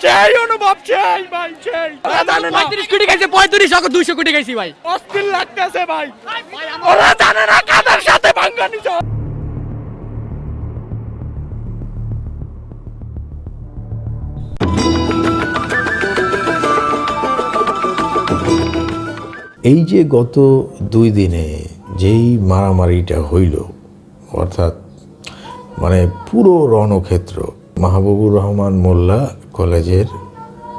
চাই অনুভব চাই ভাই চাই। জানে না পঁয়ত্রিশ কোটি পঁয়ত্রিশ দুইশো কোটি খাইছি ভাই। অস্থির লাগতেছে ভাই। ওরা জানে না কাদের সাথে ভাঙ্গা এই যে গত দুই দিনে যেই মারামারিটা হইল অর্থাৎ মানে পুরো রণক্ষেত্র মাহবুবুর রহমান মোল্লা কলেজের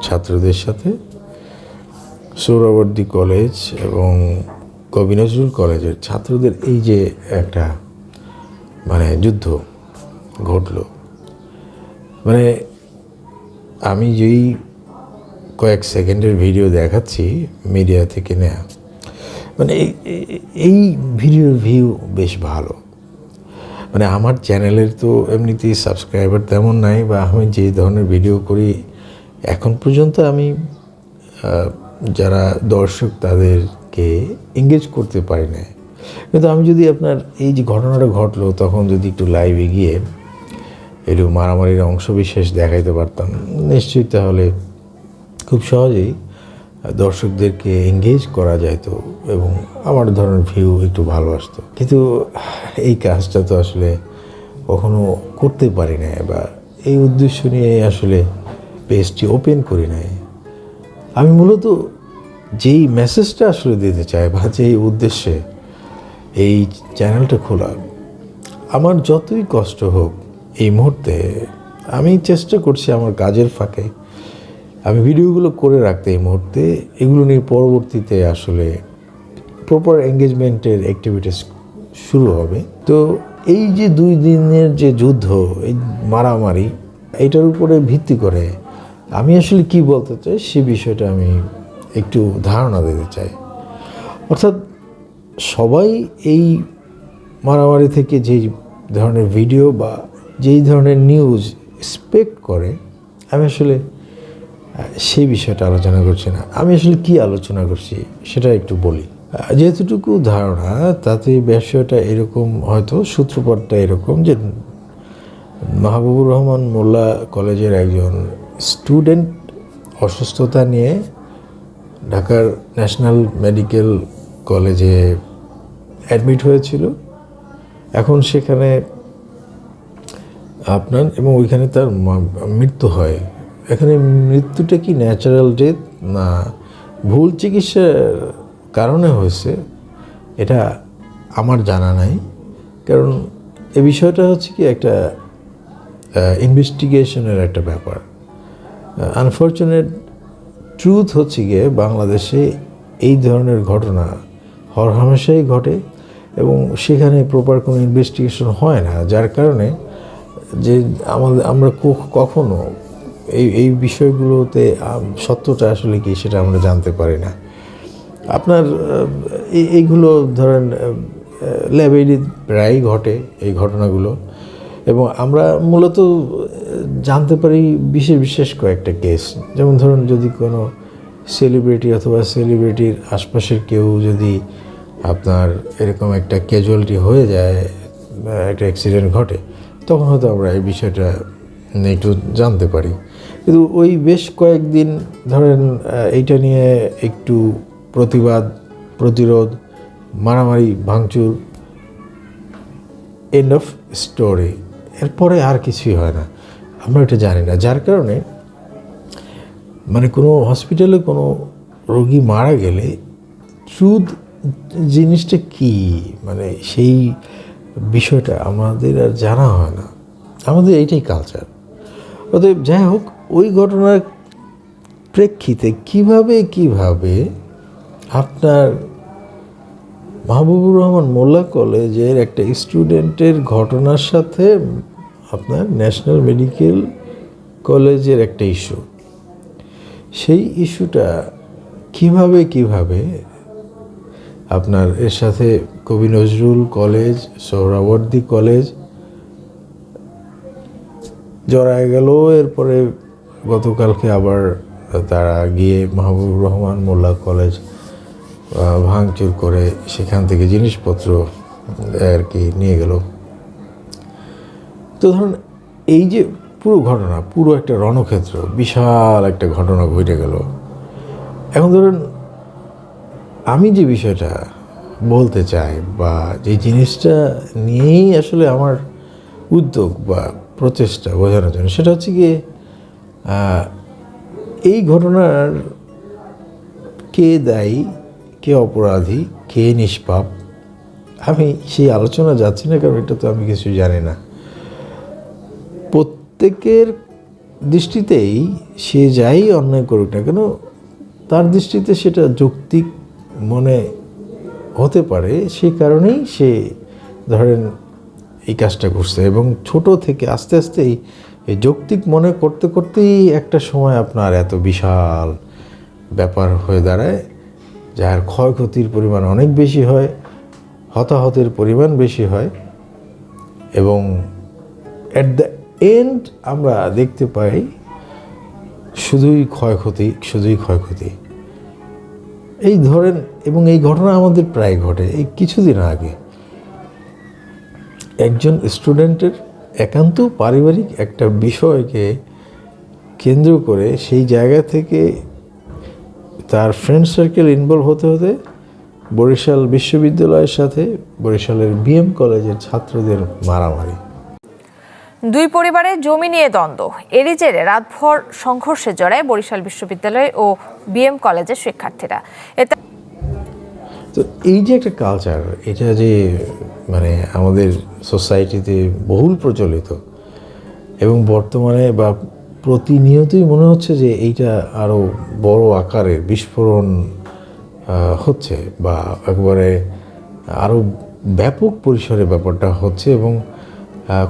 ছাত্রদের সাথে সৌরবর্দী কলেজ এবং কবি নজরুল কলেজের ছাত্রদের এই যে একটা মানে যুদ্ধ ঘটল। মানে আমি যেই কয়েক সেকেন্ডের ভিডিও দেখাচ্ছি মিডিয়া থেকে নেয়া মানে এই ভিডিওর ভিউ বেশ ভালো। মানে আমার চ্যানেলের তো এমনিতেই সাবস্ক্রাইবার তেমন নাই বা আমি যে ধরনের ভিডিও করি, এখন পর্যন্ত আমি যারা দর্শক তাদেরকে এঙ্গেজ করতে পারি না কিন্তু আমি যদি আপনার এই যে ঘটনাটা ঘটলো, তখন যদি একটু লাইভে গিয়ে একটু মারামারির অংশ বিশেষ দেখাইতে পারতাম, নিশ্চয়ই তাহলে খুব সহজেই দর্শকদেরকে এঙ্গেজ করা যাইতো এবং আমার ধরনের ভিউ একটু ভালো আসতো। কিন্তু এই কাজটা তো আসলে কখনো করতে পারি না বা এই উদ্দেশ্য নিয়ে আসলে পেজটি ওপেন করি নাই। আমি মূলত যেই মেসেজটা আসলে দিতে চাই বা যেই উদ্দেশ্যে এই চ্যানেলটা খোলা, আমার যতই কষ্ট হোক এই মুহূর্তে আমি চেষ্টা করছি আমার কাজের ফাঁকে আমি ভিডিওগুলো করে রাখতে এই মুহূর্তে, এগুলো নিয়ে পরবর্তীতে আসলে প্রপার এঙ্গেজমেন্টের অ্যাক্টিভিটিস শুরু হবে। তো এই যে দুই দিনের যে যুদ্ধ, এই মারামারি, এটার উপরে ভিত্তি করে আমি আসলে কি বলতে চাই সে বিষয়টা আমি একটু ধারণা দিতে চাই। অর্থাৎ সবাই এই মারামারি থেকে যেই ধরনের ভিডিও বা যেই ধরনের নিউজ এক্সপেক্ট করে, আমি আসলে সেই বিষয়টা আলোচনা করছি না। আমি আসলে কি আলোচনা করছি সেটা একটু বলি। যেহেতুটুকু ধারণা, তাতে বিষয়টা এরকম হয়তো সূত্রপাতটা এরকম যে মাহবুবুর রহমান মোল্লা কলেজের একজন স্টুডেন্ট অসুস্থতা নিয়ে ঢাকার ন্যাশনাল মেডিকেল কলেজে অ্যাডমিট হয়েছিল। এখন সেখানে আপনার এবং ওইখানে তার মৃত্যু হয়। এখানে মৃত্যুটা কি ন্যাচারাল ডেথ না, ভুল চিকিৎসার কারণে হয়েছে। এটা আমার জানা নাই। কারণ এ বিষয়টা হচ্ছে কি একটা ইনভেস্টিগেশনের একটা ব্যাপার। আনফর্চুনেট ট্রুথ হচ্ছে গিয়ে বাংলাদেশে এই ধরনের ঘটনা হরহামেশাই ঘটে এবং সেখানে প্রপার কোনো ইনভেস্টিগেশন হয় না। যার কারণে যে আমাদের, আমরা কখনো এই এই বিষয়গুলোতে সত্যটা আসলে কি সেটা আমরা জানতে পারি না। আপনার এই- এইগুলো ধরেন ল্যাবেরই প্রায়ই ঘটে এই ঘটনাগুলো। এবং আমরা মূলত জানতে পারি বিশেষ বিশেষ কয়েকটা কেস। যেমন ধরুন যদি কোনো সেলিব্রিটি অথবা সেলিব্রিটির আশপাশের কেউ যদি আপনার এরকম একটা ক্যাজুয়ালিটি হয়ে যায় একটা অ্যাক্সিডেন্ট ঘটে, তখন হয়তো আমরা এই বিষয়টা একটু জানতে পারি। কিন্তু ওই বেশ কয়েকদিন ধরেন এইটা নিয়ে একটু প্রতিবাদ, প্রতিরোধ, মারামারি, ভাঙচুর এন্ড অফ স্টোরি এরপরে আর কিছুই হয় না। আমরা এটা জানি না। যার কারণে মানে কোনো হসপিটালে কোনো রোগী মারা গেলে ট্রুথ জিনিসটা কি? মানে সেই বিষয়টা আমাদের আর জানা হয় না। আমাদের এইটাই কালচার অতএব যাই হোক ওই ঘটনার প্রেক্ষিতে কীভাবে কীভাবে আপনার মাহবুবুর রহমান মোল্লা কলেজের একটা স্টুডেন্টের ঘটনার সাথে আপনার ন্যাশনাল মেডিকেল কলেজের একটা ইস্যু। সেই ইস্যুটা কীভাবে কীভাবে আপনার এর সাথে কবি নজরুল কলেজ সোহরাবর্দী কলেজ জড়ায় গেল, এরপরে গতকালকে আবার তারা গিয়ে মাহবুবুর রহমান মোল্লা কলেজ ভাঙচুর করে সেখান থেকে জিনিসপত্র আর কি নিয়ে গেল। তো ধরুন, এই যে পুরো ঘটনা, পুরো একটা রণক্ষেত্র, বিশাল একটা ঘটনা ঘটে গেল। এখন ধরুন, আমি যে বিষয়টা বলতে চাই বা যে জিনিসটা নিয়েই আসলে আমার উদ্যোগ বা প্রচেষ্টা বোঝানোর জন্য, সেটা হচ্ছে গিয়ে এই ঘটনার কে দায়ী, কে অপরাধী, কে নিষ্পাপ? আমি সেই আলোচনা যাচ্ছি না, কারণ এটা তো আমি কিছু জানি না। প্রত্যেকের দৃষ্টিতেই সে যাই অন্যায় করুক না কেন, তার দৃষ্টিতে সেটা যৌক্তিক মনে হতে পারে সেই কারণেই সে ধরেন এই কাজটা করছে এবং ছোট থেকে আস্তে আস্তে এই যৌক্তিক মনে করতে করতেই একটা সময় আপনার এত বিশাল ব্যাপার হয়ে দাঁড়ায়, যার ক্ষয়ক্ষতির পরিমাণ অনেক বেশি হয়, হতাহতের পরিমাণ বেশি হয় এবং অ্যাট দ্য এন্ড আমরা দেখতে পাই শুধুই ক্ষয়ক্ষতি শুধুই ক্ষয়ক্ষতি। এই ধরেন এবং এই ঘটনা আমাদের প্রায় ঘটে। এই কিছুদিন আগে একজন স্টুডেন্টের একান্ত পারিবারিক একটা বিষয়কে কেন্দ্র করে সেই জায়গা থেকে তার ফ্রেন্ড সার্কেল ইনভলভ হতে হতে বরিশাল বিশ্ববিদ্যালয়ের সাথে বরিশালের বিএম কলেজের ছাত্রদের মারামারি। দুই পরিবারের জমি নিয়ে দ্বন্দ্ব। এরই জেরে রাতভর সংঘর্ষে জড়ায় বরিশাল বিশ্ববিদ্যালয় ও বিএম কলেজের শিক্ষার্থীরা। এতে তো এই যে একটা কালচার এটা যে মানে আমাদের সোসাইটিতে বহুল প্রচলিত এবং বর্তমানে বা প্রতিনিয়তই মনে হচ্ছে যে এইটা আরও বড় আকারের বিস্ফোরণ হচ্ছে বা একবারে আরও ব্যাপক পরিসরে ব্যাপারটা হচ্ছে এবং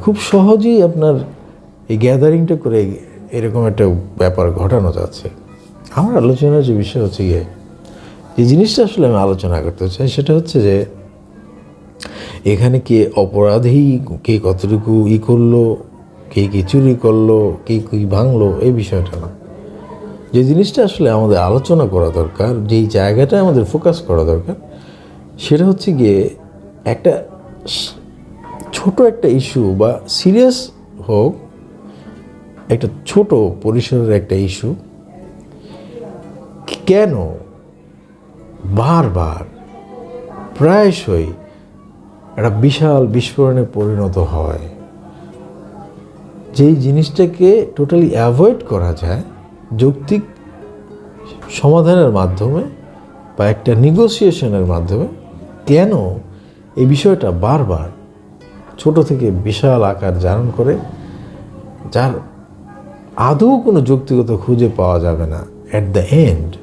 খুব সহজেই আপনার এই গ্যাদারিংটা করে এরকম একটা ব্যাপার ঘটানো যাচ্ছে। আমার আলোচনার যে বিষয় হচ্ছে গিয়ে যে জিনিসটা আসলে আমি আলোচনা করতে চাই, সেটা হচ্ছে যে এখানে কে অপরাধী, কে কতটুকু ই করল, কে কি চুরি করল, কে কি ভাঙলো, এই বিষয়টা না। যে জিনিসটা আসলে আমাদের আলোচনা করা দরকার, যেই জায়গাটা আমাদের ফোকাস করা দরকার, সেটা হচ্ছে গিয়ে একটা ছোট একটা ইস্যু বা সিরিয়াস হোক, একটা ছোট পরিসরের একটা ইস্যু, কেন বারবার প্রায়শই একটা বিশাল বিস্ফোরণে পরিণত হয়। যেই জিনিসটাকে টোটালি অ্যাভয়েড করা যায়, যৌক্তিক সমাধানের মাধ্যমে বা একটা নিগোসিয়েশনের মাধ্যমে, কেন এই বিষয়টা বারবার ছোট থেকে বিশাল আকার ধারণ করে, যার আদৌ কোনো যৌক্তিকতা খুঁজে পাওয়া যাবে না। অ্যাট দ্য এন্ড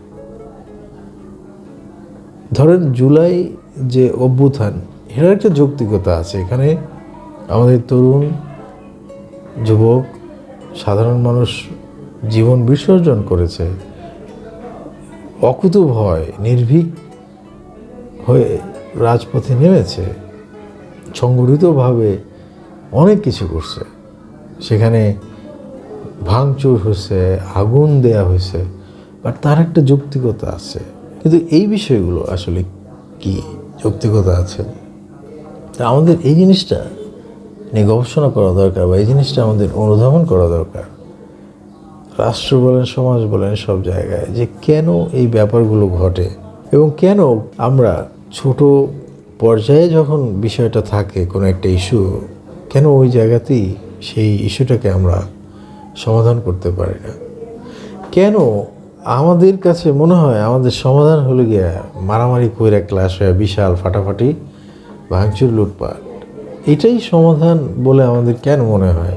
ধরেন জুলাই যে অভ্যুত্থান, এটার একটা যৌক্তিকতা আছে। এখানে আমাদের তরুণ, যুবক, সাধারণ মানুষ জীবন বিসর্জন করেছে। অকুত ভয় নির্ভীক হয়ে রাজপথে নেমেছে। সংগঠিতভাবে অনেক কিছু করছে। সেখানে ভাঙচুর হয়েছে, আগুন দেয়া হয়েছে। বাট তার একটা যৌক্তিকতা আছে। কিন্তু এই বিষয়গুলো আসলে কি যৌক্তিকতা আছে? তা আমাদের এই জিনিসটা নিয়ে গবেষণা করা দরকার বা এই জিনিসটা আমাদের অনুধাবন করা দরকার। রাষ্ট্র বলেন, সমাজ বলেন, সব জায়গায় যে কেন এই ব্যাপারগুলো ঘটে এবং কেন আমরা ছোট পর্যায়ে যখন বিষয়টা থাকে কোনো একটা ইস্যু, কেন ওই জায়গাতেই সেই ইস্যুটাকে আমরা সমাধান করতে পারি না? কেন আমাদের কাছে মনে হয় আমাদের সমাধান হলো গিয়া মারামারি কইরা ক্লাস হয়ে বিশাল ফাটাফাটি, ভাঙচুর, লুটপাট। এটাই সমাধান বলে আমাদের কেন মনে হয়?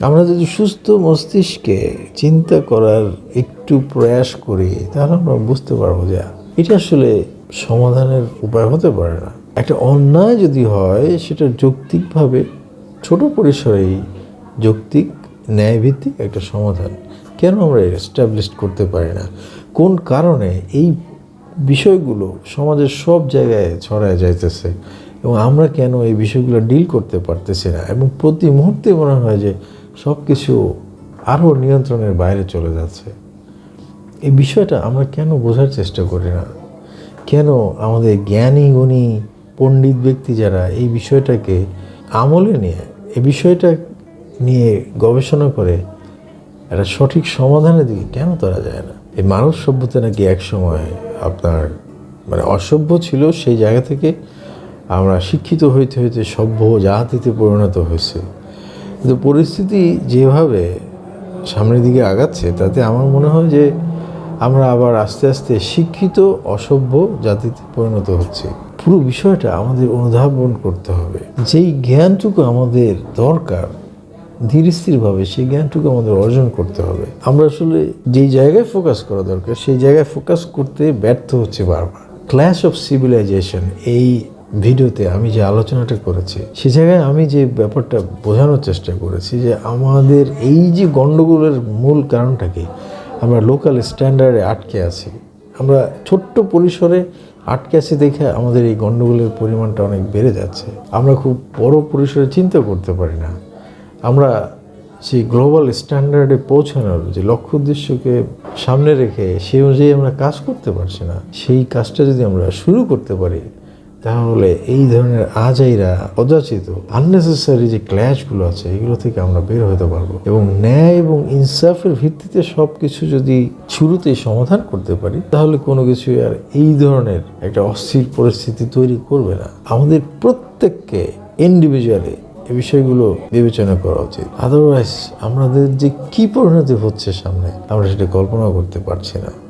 আমরা যদি সুস্থ মস্তিষ্কে চিন্তা করার একটু প্রয়াস করি, তাহলে আমরা বুঝতে পারব যে এটা আসলে সমাধানের উপায় হতে পারে না। একটা অন্যায় যদি হয়, সেটা যৌক্তিকভাবে ছোট পরিসরেই যৌক্তিক, ন্যায়ভিত্তিক একটা সমাধান। কেন আমরা এস্টাবলিশ করতে পারি না? কোন কারণে এই বিষয়গুলো সমাজের সব জায়গায় ছড়ায় যাইতেছে? এবং আমরা কেন এই বিষয়গুলো ডিল করতে পারতেছি না? এবং প্রতি মুহূর্তে মনে হয় যে সব কিছু আরও নিয়ন্ত্রণের বাইরে চলে যাচ্ছে। এই বিষয়টা আমরা কেন বোঝার চেষ্টা করি না? কেন আমাদের জ্ঞানী, গুণী, পণ্ডিত ব্যক্তি যারা এই বিষয়টাকে আমলে নিয়ে এ বিষয়টা নিয়ে গবেষণা করে একটা সঠিক সমাধানের দিকে কেন তারা যায় না? এই মানব সভ্যতা নাকি এক সময় আপনার মানে অসভ্য ছিল, সেই জায়গা থেকে আমরা শিক্ষিত হইতে হইতে সভ্য জাতিতে পরিণত হয়েছে। কিন্তু পরিস্থিতি যেভাবে সামনের দিকে আগাচ্ছে, তাতে আমার মনে হয় যে আমরা আবার আস্তে আস্তে শিক্ষিত, অসভ্য জাতিতে পরিণত হচ্ছে। পুরো বিষয়টা আমাদের অনুধাবন করতে হবে। যেই জ্ঞানটুকু আমাদের দরকার ধীর স্থিরভাবে সেই জ্ঞানটুকু আমাদের অর্জন করতে হবে। আমরা আসলে যেই জায়গায় ফোকাস করা দরকার, সেই জায়গায় ফোকাস করতে ব্যর্থ হচ্ছে বারবার। ক্ল্যাশ অফ সিভিলাইজেশন এই ভিডিওতে আমি যে আলোচনাটা করেছি, সে জায়গায় আমি যে ব্যাপারটা বোঝানোর চেষ্টা করেছি যে আমাদের এই যে গণ্ডগোলের মূল কারণটা কি? আমরা লোকাল স্ট্যান্ডার্ডে আটকে আছি। আমরা ছোট্ট পরিসরে আটকে আছি দেখে আমাদের এই গণ্ডগোলের পরিমাণটা অনেক বেড়ে যাচ্ছে। আমরা খুব বড় পরিসরে চিন্তা করতে পারি না। আমরা সেই গ্লোবাল স্ট্যান্ডার্ডে পৌঁছানোর যে লক্ষ্য উদ্দেশ্যকে সামনে রেখে সেই অনুযায়ী আমরা কাজ করতে পারছি না, সেই কাজটা যদি আমরা শুরু করতে পারি, তাহলে এই ধরনের আজাইরা, অযাচিত আননেসেসারি যে ক্ল্যাশগুলো আছে, এগুলো থেকে আমরা বের হতে পারব। এবং ন্যায় এবং ইনসাফের ভিত্তিতে সব কিছু যদি শুরুতেই সমাধান করতে পারি, তাহলে কোনো কিছু আর এই ধরনের একটা অস্থির পরিস্থিতি তৈরি করবে না। আমাদের প্রত্যেককে ইন্ডিভিজুয়ালি এই বিষয়গুলো বিবেচনা করা উচিত। আদারওয়াইজ আমাদের যে কি পরিণতি হচ্ছে সামনে, আমরা সেটা কল্পনা করতে পারছি না।